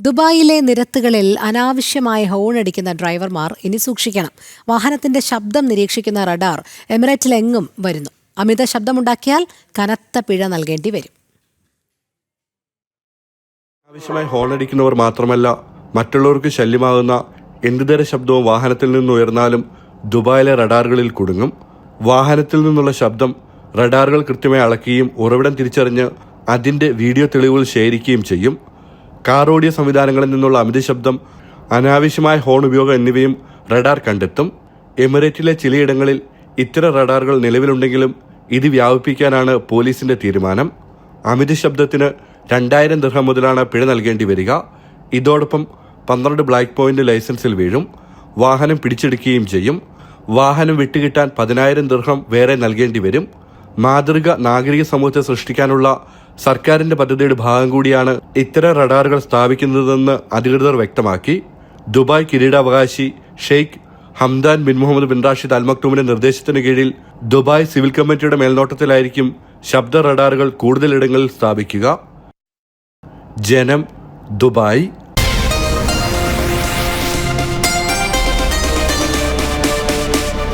ദുബായിലെ നിരത്തുകളിൽ അനാവശ്യമായ ഹോൺ അടിക്കുന്ന ഡ്രൈവർമാർ ഇനി സൂക്ഷിക്കണം. വാഹനത്തിന്റെ ശബ്ദം നിരീക്ഷിക്കുന്ന റഡാർ എമിറേറ്റിലെങ്ങും വരുന്നു. അമിത ശബ്ദമുണ്ടാക്കിയാൽ കനത്ത പിഴ നൽകേണ്ടി വരും. ആവശ്യമായി ഹോൺ അടിക്കുന്നവർ മാത്രമല്ല മറ്റുള്ളവർക്ക് ശല്യമാകുന്ന എന്തുതര ശബ്ദവും വാഹനത്തിൽ നിന്ന് ഉയർന്നാലും ദുബായിലെ റഡാറുകളിൽ കുടുങ്ങും. വാഹനത്തിൽ നിന്നുള്ള ശബ്ദം റഡാറുകൾ കൃത്യമായി അളക്കുകയും ഉറവിടം തിരിച്ചറിഞ്ഞ് അതിന്റെ വീഡിയോ തെളിവുകൾ ശേഖരിക്കുകയും ചെയ്യും. കാർ ഓഡിയോ സംവിധാനങ്ങളിൽ നിന്നുള്ള അമിത ശബ്ദം അനാവശ്യമായ ഹോൺ ഉപയോഗം എന്നിവയും റഡാർ കണ്ടെത്തും. എമിറേറ്റിലെ ചിലയിടങ്ങളിൽ ഇത്തരം റഡാറുകൾ നിലവിലുണ്ടെങ്കിലും ഇത് വ്യാപിപ്പിക്കാനാണ് പോലീസിന്റെ തീരുമാനം. അമിത ശബ്ദത്തിന് രണ്ടായിരം ദൃഹം മുതലാണ് പിഴ നൽകേണ്ടി വരിക. ഇതോടൊപ്പം പന്ത്രണ്ട് ബ്ലാക്ക് പോയിന്റ് ലൈസൻസിൽ വീഴും. വാഹനം പിടിച്ചെടുക്കുകയും ചെയ്യും. വാഹനം വിട്ടുകിട്ടാൻ പതിനായിരം ദൃഹം വേറെ നൽകേണ്ടി വരും. മാതൃക നാഗരിക സമൂഹത്തെ സൃഷ്ടിക്കാനുള്ള സർക്കാരിന്റെ പദ്ധതിയുടെ ഭാഗം കൂടിയാണ് ഇത്തരം റഡാറുകൾ സ്ഥാപിക്കുന്നതെന്ന് അധികൃതർ വ്യക്തമാക്കി. ദുബായ് കിരീടാവകാശി Sheikh Hamdan bin Mohammed bin Rashid Al മക്ടൂമിന്റെ നിർദ്ദേശത്തിന് കീഴിൽ ദുബായ് സിവിൽ കമ്മിറ്റിയുടെ മേൽനോട്ടത്തിലായിരിക്കും ശബ്ദ റഡാറുകൾ കൂടുതലിടങ്ങളിൽ സ്ഥാപിക്കുക. ജനം ദുബായ്